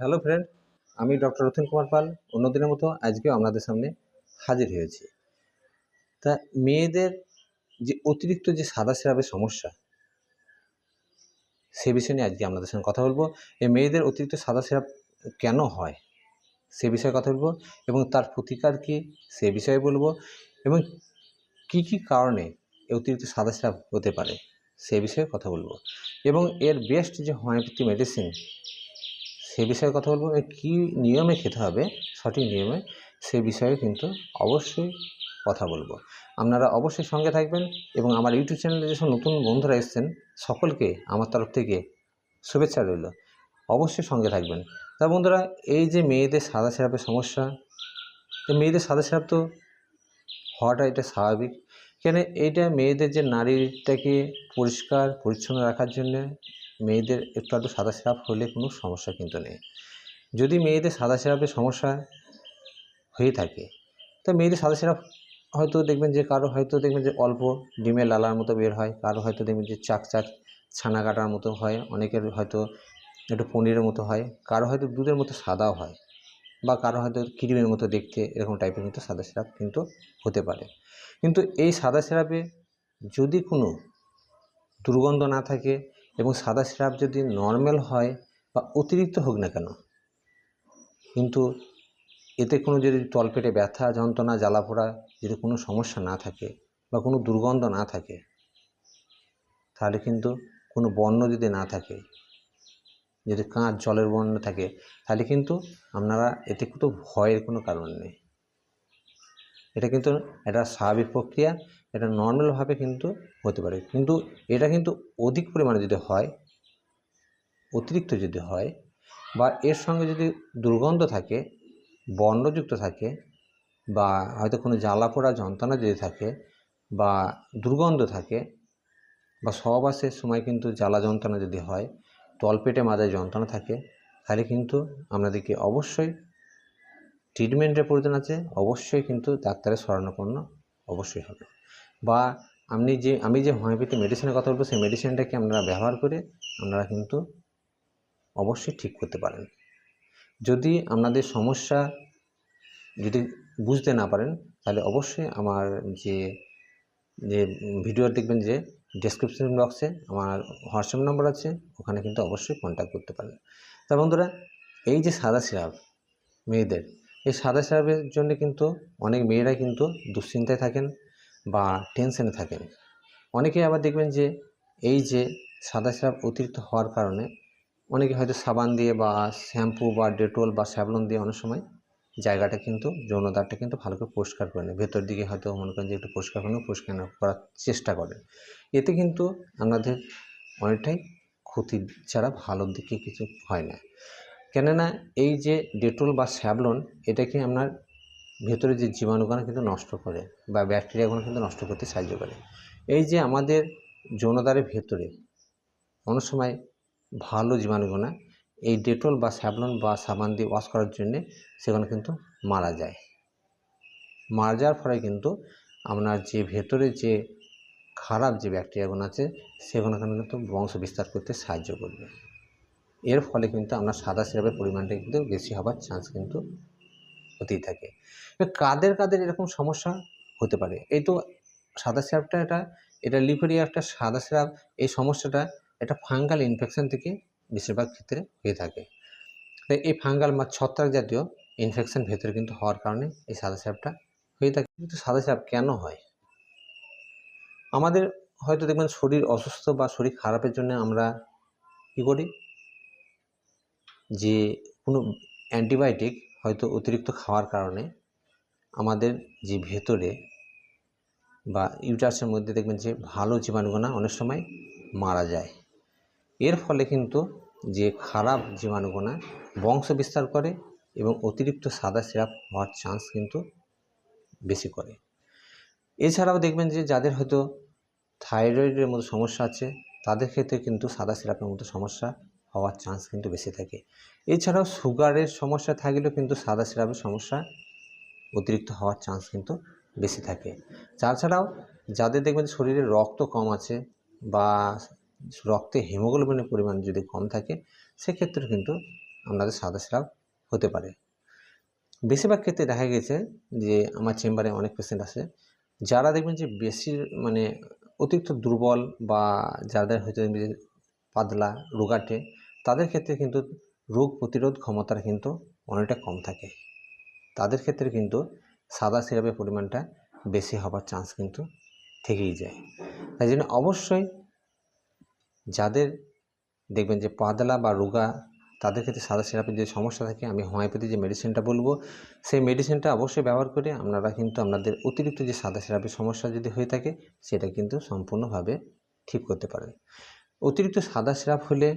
Hello friend আমি doctor Ratan Kumar Pal. অন্যদিনের মতো আজকেও আপনাদের সামনে হাজির হয়েছি। তা মেয়েদের যে অতিরিক্ত যে সাদা সিরাপের সমস্যা, সে বিষয় নিয়ে আজকে আপনাদের সঙ্গে কথা বলব। এই মেয়েদের অতিরিক্ত সাদা সিরাপ কেন হয়, সে বিষয়ে কথা বলব এবং তার প্রতিকার কী, সে বিষয়ে বলব এবং কি কি কারণে অতিরিক্ত সাদা সিরাপ হতে পারে, সে বিষয়ে কথা বলব। এবং এর বেস্ট যে হোমিওপ্যাথি মেডিসিন সে বিষয়ে কথা বলব কী নিয়মে খেতে হবে, সঠিক নিয়মে সে বিষয়ে কিন্তু অবশ্যই কথা বলব। আপনারা অবশ্যই সঙ্গে থাকবেন এবং আমার ইউটিউব চ্যানেলে যেসব নতুন বন্ধুরা এসেছেন, সকলকে আমার তরফ থেকে শুভেচ্ছা রইল। অবশ্যই সঙ্গে থাকবেন। তা বন্ধুরা, এই যে মেয়েদের সাদা সিরাপের সমস্যা, তো মেয়েদের সাদা সিরাপ তো হওয়াটা এটা স্বাভাবিক। কেন এইটা মেয়েদের যে নারীটাকে পরিষ্কার, পরিচ্ছন্ন রাখার জন্যে মেয়েদের একটু আধটু সাদা সিরাপ হলে কোনো সমস্যা কিন্তু নেই। যদি মেয়েদের সাদা সিরাপের সমস্যা হয়ে থাকে, তো মেয়েদের সাদা সিরাপ হয়তো দেখবেন যে কারও হয়তো দেখবেন যে অল্প ডিমের লালার মতো বের হয়, কারও হয়তো দেখবেন যে চাক চাক ছানা কাটার মতো হয়, অনেকের হয়তো একটু পনিরের মতো হয়, কারও হয়তো দুধের মতো সাদাও হয় বা কারও হয়তো ক্রিমের মতো দেখতে এরকম টাইপের কিন্তু সাদা সিরাপ কিন্তু হতে পারে। কিন্তু এই সাদা সিরাপে যদি কোনো দুর্গন্ধ না থাকে এবং সাদা সিরাপ যদি নর্মাল হয় বা অতিরিক্ত হোক না কেন, কিন্তু এতে কোনো যদি তলপেটে ব্যথা, যন্ত্রণা জ্বালা পোড়া যদি কোনো সমস্যা না থাকে বা কোনো দুর্গন্ধ না থাকে, তাহলে কিন্তু কোনো বর্ণ যদি না থাকে, যদি কাঁচ জলের বর্ণ থাকে, তাহলে কিন্তু আপনারা এতে কিন্তু ভয়ের কোনো কারণ নেই। এটা কিন্তু এটা স্বাভাবিক প্রক্রিয়া এটা নর্মালভাবে কিন্তু হতে পারে। কিন্তু এটা কিন্তু অধিক পরিমাণে যদি হয়, অতিরিক্ত যদি হয় বা এর সঙ্গে যদি দুর্গন্ধ থাকে, বর্ণযুক্ত থাকে বা হয়তো কোনো জ্বালা পোড়া, যন্ত্রণা যদি থাকে বা দুর্গন্ধ থাকে বা সহবাসের সময় কিন্তু জ্বালা যন্ত্রণা যদি হয়, তলপেটে মাঝে যন্ত্রণা থাকে, তাহলে কিন্তু আপনাদেরকে অবশ্যই ট্রিটমেন্টের প্রয়োজন আছে। অবশ্যই কিন্তু ডাক্তারের শরণাপন্ন অবশ্যই হবে। বা আপনি যে, আমি যে হোমিওপ্যাথি মেডিসিনের কথা বলব, সেই মেডিসিনটাকে আপনারা ব্যবহার করে আপনারা কিন্তু অবশ্যই ঠিক করতে পারেন। যদি আপনাদের সমস্যা যদি বুঝতে না পারেন, তাহলে অবশ্যই আমার যে যে ভিডিও দেখবেন যে ডেসক্রিপশন বক্সে আমার হোয়াটসঅ্যাপ নম্বর আছে, ওখানে কিন্তু অবশ্যই কন্ট্যাক্ট করতে পারেন। তা বন্ধুরা, এই যে সাদা সিরাপ মেয়েদের, এই সাদা সিরাপের জন্য কিন্তু অনেক মেয়েরা কিন্তু দুশ্চিন্তায় থাকেন। বা টেনশনে থাকেন। অনেকে আবার দেখবেন যে, এই যে সাদা সিরাপ অতিরিক্ত হওয়ার কারণে অনেকে হয়তো সাবান দিয়ে বা শ্যাম্পু বা ডেটল বা স্যাভলন দিয়ে অনেক সময় জায়গাটা কিন্তু যৌনদারটা কিন্তু ভালো করে পরিষ্কার করে নেয়। ভেতর দিকে হয়তো মনে করেন যে একটু পরিষ্কার করে পরিষ্কার করার চেষ্টা করেন। এতে কিন্তু আপনাদের অনেকটাই ক্ষতি ছাড়া ভালোর দিকে কিছু হয় না। কেননা এই যে ডেটল বা স্যাভলন এটাকে আপনার ভেতরে যে জীবাণুগুলো কিন্তু নষ্ট করে বা ব্যাকটেরিয়াগুলো কিন্তু নষ্ট করতে সাহায্য করে। এই যে আমাদের যৌনদারের ভেতরে অনেক সময় ভালো জীবাণুগুলো এই ডেটল বা স্যাভলন বা সাবান দিয়ে ওয়াশ করার জন্যে সেগুলো কিন্তু মারা যায়। মারা যাওয়ার ফলে কিন্তু আপনার যে ভেতরে যে খারাপ যে ব্যাকটেরিয়াগুলো আছে, সেগুলো কিন্তু বংশ বিস্তার করতে সাহায্য করবে। এর ফলে কিন্তু আপনার সাদা সিরাপের পরিমাণটা কিন্তু বেশি হবার চান্স কিন্তু হতেই থাকে। কাদের কাদের এরকম সমস্যা হতে পারে? এই তো সাদা সিরাপটা এটা এটা লিকুইডি একটা সাদা সিরাপ, এই সমস্যাটা এটা ফাঙ্গাল ইনফেকশন থেকে বেশিরভাগ ক্ষেত্রে হয়ে থাকে। তাই এই ফাঙ্গাল বা ছত্রাক জাতীয় ইনফেকশন ভেতরে কিন্তু হওয়ার কারণে এই সাদা স্যাপটা হয়ে থাকে। কিন্তু সাদা স্যাপ কেন হয়? আমাদের হয়তো দেখবেন শরীর অসুস্থ বা শরীর খারাপের জন্য আমরা কী করি? যে কোনো অ্যান্টিবায়োটিক হয়তো অতিরিক্ত খাওয়ার কারণে আমাদের যে ভেতরে বা ইউটাসের মধ্যে দেখবেন যে ভালো জীবাণুগুনা অনেক সময় মারা যায়। এর ফলে কিন্তু যে খারাপ জীবাণুগুনা বংশ বিস্তার করে এবং অতিরিক্ত সাদা সিরাপ হওয়ার চান্স কিন্তু বেশি করে। এছাড়াও দেখবেন যে যাদের হয়তো থাইরয়েডের মতো সমস্যা আছে, তাদের ক্ষেত্রে কিন্তু সাদা সিরাপের মতো সমস্যা হওয়ার চান্স কিন্তু বেশি থাকে। এছাড়াও সুগারের সমস্যা থাকলেও কিন্তু সাদা সিরাপের সমস্যা অতিরিক্ত হওয়ার চান্স কিন্তু বেশি থাকে। তাছাড়াও যাদের দেখবেন শরীরে রক্ত কম আছে বা রক্তে হিমোগ্লোবিনের পরিমাণ যদি কম থাকে সেক্ষেত্রে কিন্তু আপনাদের সাদা স্রাব হতে পারে। বেশিরভাগ ক্ষেত্রে দেখা গেছে যে আমার চেম্বারে অনেক পেশেন্ট আছে, যারা দেখবেন যে বেশি মানে অতিরিক্ত দুর্বল বা যাদের হয়তো পাতলা, রোগাটে তাদের ক্ষেত্রে কিন্তু রোগ প্রতিরোধ ক্ষমতাটা কিন্তু অনেকটা কম থাকে। তাদের ক্ষেত্রে কিন্তু সাদা সিরাপের পরিমাণটা বেশি হবার চান্স কিন্তু থেকেই যায়। তাই জন্য অবশ্যই যাদের দেখবেন যে পাতলা বা রোগা, তাদের ক্ষেত্রে সাদা সিরাপের যে সমস্যা থাকে, আমি হোমিওপ্যাথি যে মেডিসিনটা বলব, সেই মেডিসিনটা অবশ্যই ব্যবহার করে আপনারা কিন্তু আপনাদের অতিরিক্ত যে সাদা সিরাপের সমস্যা যদি হয়ে থাকে, সেটা কিন্তু সম্পূর্ণভাবে ঠিক করতে পারেন। অতিরিক্ত সাদা সিরাপ হলে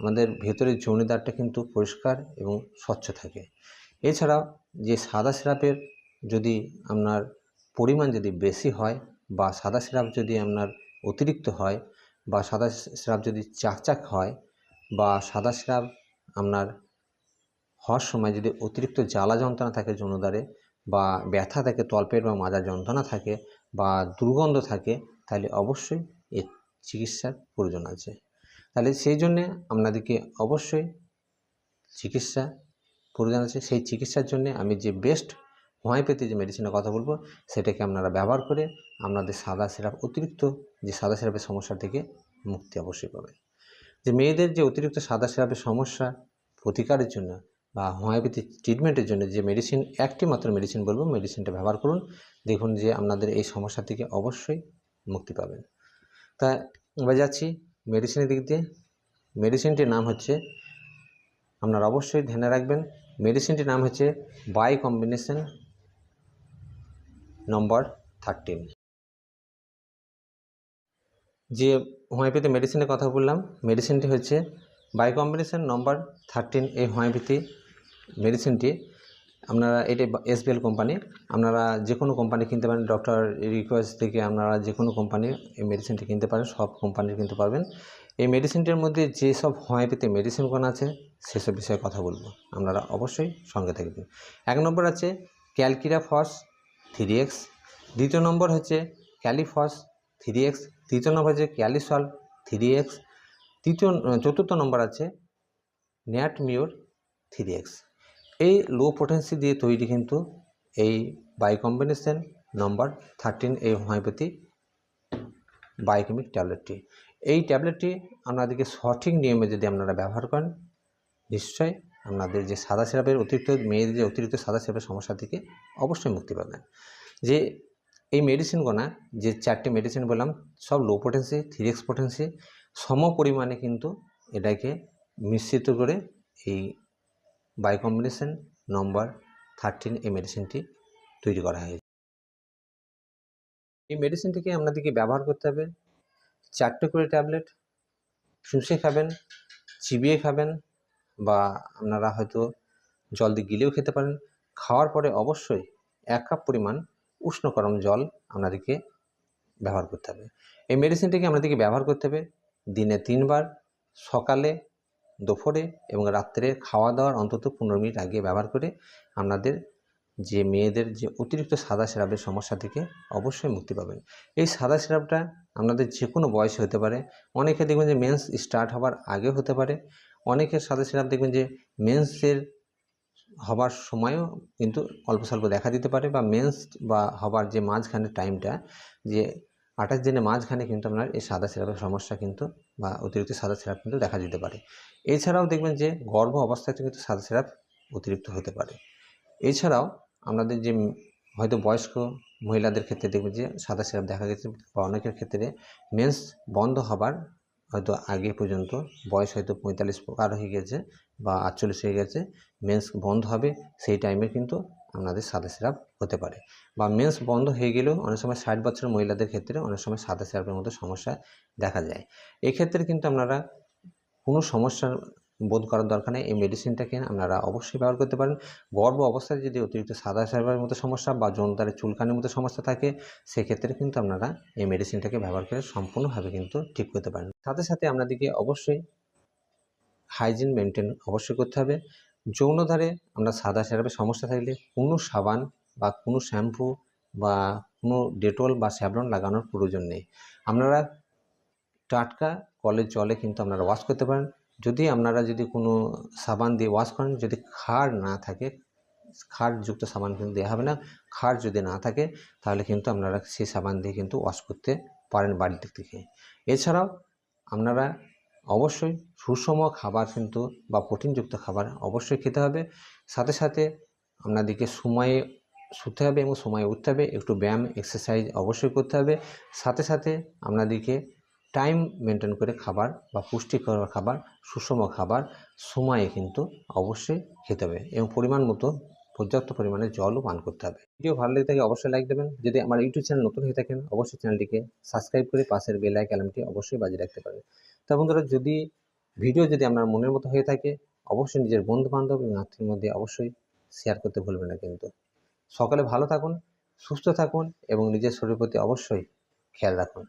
আমাদের ভেতরের যৌনিদারটা কিন্তু পরিষ্কার এবং স্বচ্ছ থাকে। এছাড়াও যে সাদা সিরাপের যদি আপনার পরিমাণ যদি বেশি হয় বা সাদা সিরাপ যদি আপনার অতিরিক্ত হয় বা সাদা সিরাপ যদি চাকচাক হয় বা সাদা সিরাপ আপনার হওয়ার সময় যদি অতিরিক্ত জ্বালা যন্ত্রণা থাকে যৌনদ্বারে বা ব্যথা থাকে, তলপেট বা মাজার যন্ত্রণা থাকে বা দুর্গন্ধ থাকে, তাহলে অবশ্যই এর চিকিৎসার প্রয়োজন আছে। তাহলে সেই জন্যে আপনাদেরকে অবশ্যই চিকিৎসা প্রয়োজন আছে। সেই চিকিৎসার জন্যে আমি যে বেস্ট হোমিওপ্যাথি যে মেডিসিনের কথা বলব, সেটাকে আপনারা ব্যবহার করে আপনাদের সাদা সিরাপ, অতিরিক্ত যে সাদা সিরাপের সমস্যা থেকে মুক্তি অবশ্যই পাবেন। যে মেয়েদের যে অতিরিক্ত সাদা সিরাপের সমস্যা প্রতিকারের জন্য বা হোমিওপ্যাথি ট্রিটমেন্টের জন্য যে মেডিসিন একটি মাত্র মেডিসিন বলব মেডিসিনটা ব্যবহার করুন। দেখুন যে আপনাদের এই সমস্যা থেকে অবশ্যই মুক্তি পাবেন। তা এবার যাচ্ছি মেডিসিনের দিক দিয়ে। মেডিসিনটির নাম হচ্ছে, আপনারা অবশ্যই ধ্যানে রাখবেন। মেডিসিনটির নাম হচ্ছে বাই কম্বিনেশন নম্বর থার্টিন। যে হোমিওপ্যাথি মেডিসিনের কথা বললাম, মেডিসিনটি হচ্ছে বাই কম্বিনেশন নম্বর থার্টিন। এই হোমিওপ্যাথি মেডিসিনটি আপনারা, এটা এসবিএল কোম্পানি আপনারা যে কোনো কোম্পানি কিনতে পারেন ডক্টর রিকোয়েস্ট থেকে আপনারা যে কোনো কোম্পানির এই মেডিসিনটি কিনতে পারেন, সব কোম্পানির কিনতে পারবেন। এই মেডিসিনটির মধ্যে যেসব হোমিওপ্যাথি মেডিসিনগুলো আছে, সেসব বিষয়ে কথা বলব। আপনারা অবশ্যই সঙ্গে থাকবেন। এক নম্বর আছে ক্যালকিরা ফস থ্রি এক্স দ্বিতীয় নম্বর হচ্ছে ক্যালিফস থ্রি এক্স তৃতীয় নম্বর হচ্ছে ক্যালিসল থ্রি এক্স তৃতীয়, চতুর্থ নম্বর আছে ন্যাট মিওর থ্রি এক্স এই লো পোটেন্সি দিয়ে তৈরি কিন্তু এই বাই কম্বিনেশন নম্বর থার্টিন এই হোমিওপ্যাথি বায়োকেমিক ট্যাবলেটটি এই ট্যাবলেটটি আপনাদেরকে সঠিক নিয়মে যদি আপনারা ব্যবহার করেন, নিশ্চয়ই আপনাদের যে সাদা সিরাপের অতিরিক্ত, মেয়েদের যে অতিরিক্ত সাদা সিরাপের সমস্যা থেকে অবশ্যই মুক্তি পাবেন। যে এই মেডিসিনগুলো যে চারটি মেডিসিন বললাম, সব low potency three X potency সম পরিমাণে কিন্তু এটাকে মিশ্রিত করে এই বাই কম্বিনেশন নম্বর থার্টিন এই মেডিসিনটি তৈরি করা হয়েছে। এই মেডিসিনটিকে আপনাদেরকে ব্যবহার করতে হবে। চারটে করে ট্যাবলেট শুষে খাবেন, চিবিয়ে খাবেন বা আপনারা হয়তো জল দিয়ে গিলেও খেতে পারেন। খাওয়ার পরে অবশ্যই এক কাপ পরিমাণ উষ্ণ গরম জল আপনাদেরকে ব্যবহার করতে হবে। এই মেডিসিনটিকে আপনাদেরকে ব্যবহার করতে হবে। দিনে তিনবার, সকালে দুপুরে এবং রাত্রে খাওয়া দাওয়ার অন্তত পনেরো মিনিট আগে ব্যবহার করে আপনাদের যে মেয়েদের যে অতিরিক্ত সাদা সিরাপের সমস্যা থেকে অবশ্যই মুক্তি পাবেন। এই সাদা সিরাপটা আপনাদের যে কোনো বয়সে হতে পারে, অনেকে দেখবেন যে মেন্স স্টার্ট হবার আগে হতে পারে অনেকের সাদা সিরাপ দেখবেন যে মেন্সের হবার সময়ও কিন্তু অল্প স্বল্প দেখা দিতে পারে বা মেন্স বা হবার যে মাঝখানে টাইমটা যে আঠাশ দিনের মাঝখানে কিন্তু আপনার এই সাদা সিরাপের সমস্যা কিন্তু বা অতিরিক্ত সাদা সিরাপ কিন্তু দেখা দিতে পারে। এছাড়াও দেখবেন যে গর্ভ অবস্থাতে কিন্তু সাদা সিরাপ অতিরিক্ত হতে পারে। এছাড়াও আমাদের যে হয়তো বয়স্ক মহিলাদের ক্ষেত্রে দেখবেন যে সাদা সিরাপ দেখা গেছে বা অনেকের ক্ষেত্রে মেন্স বন্ধ হবার হয়তো আগে পর্যন্ত বয়স হয়তো পঁয়তাল্লিশ পার হয়ে গেছে বা আটচল্লিশ হয়ে গেছে, মেন্স বন্ধ হবে সেই টাইমে কিন্তু আপনাদের সাদা সিরাপ হতে পারে। বা মেন্স বন্ধ হয়ে গেলেও অনেক সময় ষাট বছরের মহিলাদের ক্ষেত্রে অনেক সময় সাদা সিরাপের মতো সমস্যা দেখা যায়। এক্ষেত্রে কিন্তু আপনারা কোনো সমস্যার বোধ করার দরকার নেই। এই মেডিসিনটাকে আপনারা অবশ্যই ব্যবহার করতে পারেন। গর্ভ অবস্থায় যদি অতিরিক্ত সাদা সিরাপের মতো সমস্যা বা যৌনতারে চুলকানির মতো সমস্যা থাকে, সেক্ষেত্রে কিন্তু আপনারা এই মেডিসিনটাকে ব্যবহার করে সম্পূর্ণভাবে কিন্তু ঠিক করতে পারেন। সাথে সাথে আপনাদেরকে অবশ্যই হাইজিন মেনটেন অবশ্যই করতে হবে। যৌনধারে আমরা সাদা সিরাপের সমস্যা থাকলে কোনো সাবান বা কোনো শ্যাম্পু বা কোনো ডেটল বা স্যাভলন লাগানোর প্রয়োজন নেই। আপনারা টাটকা কলের জলে কিন্তু আপনারা ওয়াশ করতে পারেন। যদি আপনারা যদি কোনো সাবান দিয়ে ওয়াশ করেন, যদি ক্ষার না থাকে, ক্ষারযুক্ত সাবান কিন্তু দেওয়া হবে না, ক্ষার যদি না থাকে, তাহলে কিন্তু আপনারা সেই সাবান দিয়ে কিন্তু ওয়াশ করতে পারেন বাড়ির দিক থেকে। এছাড়াও আপনারা অবশ্যই সুষম খাবার কিন্তু বা প্রোটিনযুক্ত খাবার অবশ্যই খেতে হবে। সাথে সাথে আপনাদেরকে সময়ে শুতে হবে এবং সময়ে উঠতে হবে, একটু ব্যায়াম এক্সারসাইজ অবশ্যই করতে হবে। সাথে সাথে আপনাদেরকে টাইম মেনটেন করে খাবার বা পুষ্টিকর খাবার, সুষম খাবার সময়ে কিন্তু অবশ্যই খেতে হবে এবং পরিমাণ মতো পর্যাপ্ত পরিমাণে জলও পান করতে হবে। ভিডিও ভালো লেগে থাকে অবশ্যই লাইক দেবেন। যদি আমার ইউটিউব চ্যানেল নতুন হয়ে থাকেন, অবশ্যই চ্যানেলটিকে সাবস্ক্রাইব করে পাশের বেল আইকনটি অবশ্যই বাজিয়ে রাখতে পারেন। তা বন্ধুরা, যদি ভিডিও যদি আপনার মনের মতো হয়ে থাকে, অবশ্যই নিজের বন্ধু বান্ধব এবং আত্মীয়ের মধ্যে অবশ্যই শেয়ার করতে ভুলবেন না কিন্তু। সকালে ভালো থাকুন, সুস্থ থাকুন এবং নিজের শরীরের প্রতি অবশ্যই খেয়াল রাখুন।